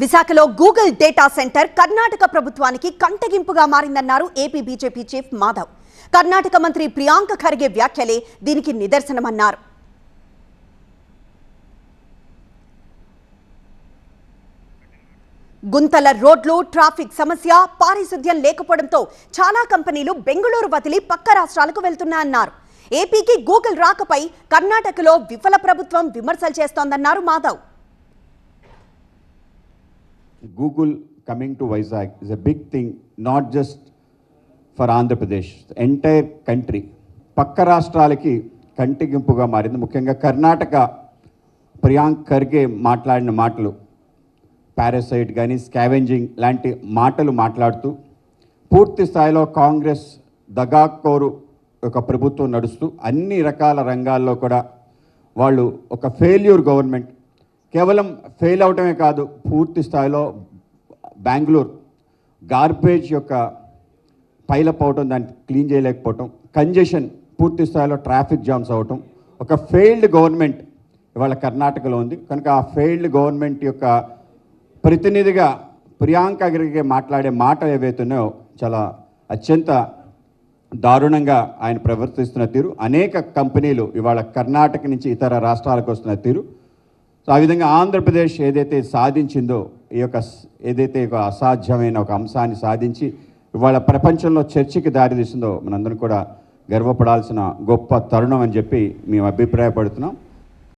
విశాఖలో Google data centre Karnataka ప్రభుత్వానికి కంటగింపుగా మారిందన్నారు AP BJP chief Madhav. Karnataka మంత్రి ప్రియాంక ఖర్గే వ్యాఖ్యలే దీనికి నిదర్శనమన్నారు. గుంతల రోడ్లు ట్రాఫిక్ సమస్య పారిశుద్ధ్యం లేకపోవడంతో చాలా కంపెనీలు బెంగళూరు వదిలి పక్క రాష్ట్రాలకు వెళ్తున్నాయన్నారు. ఏపీకి గూగుల్ రాకపై కర్ణాటకలో విఫల ప్రభుత్వం విమర్శలు చేస్తోందన్నారు Madhav. Google coming to Vizag is a big thing, not just for Andhra Pradesh, the entire country. పక్క రాష్ట్రాలకి కంటిగింపుగా మారింది ముఖ్యంగా కర్ణాటక ప్రియాంక్ ఖర్గే మాట్లాడిన మాటలు పారాసైట్ కానీ స్కావెంజింగ్ లాంటి మాటలు మాట్లాడుతూ పూర్తి స్థాయిలో కాంగ్రెస్ దగాకోరు ఒక ప్రభుత్వం నడుస్తూ అన్ని రకాల రంగాల్లో కూడా వాళ్ళు ఒక ఫెయిల్యూర్ గవర్నమెంట్ కేవలం ఫెయిల్ అవటమే కాదు పూర్తి స్థాయిలో బెంగళూరు గార్బేజ్ యొక్క పైలప్ అవటం దాన్ని క్లీన్ చేయలేకపోవటం కంజెషన్ పూర్తి స్థాయిలో ట్రాఫిక్ జామ్స్ అవటం ఒక ఫెయిల్డ్ గవర్నమెంట్ ఇవాళ కర్ణాటకలో ఉంది. కనుక ఆ ఫెయిల్డ్ గవర్నమెంట్ యొక్క ప్రతినిధిగా ప్రియాంక గారికి మాట్లాడే మాటలు ఏవైతున్నాయో చాలా అత్యంత దారుణంగా ఆయన ప్రవర్తిస్తున్న తీరు. అనేక కంపెనీలు ఇవాళ కర్ణాటక నుంచి ఇతర రాష్ట్రాలకు వస్తున్న తీరు. సో ఆ విధంగా ఆంధ్రప్రదేశ్ ఏదైతే సాధించిందో ఈ యొక్క ఏదైతే ఒక అసాధ్యమైన ఒక అంశాన్ని సాధించి ఇవాళ ప్రపంచంలో చర్చకి దారితీసిందో మనందరం కూడా గర్వపడాల్సిన గొప్ప తరుణం అని చెప్పి మేము అభిప్రాయపడుతున్నాం.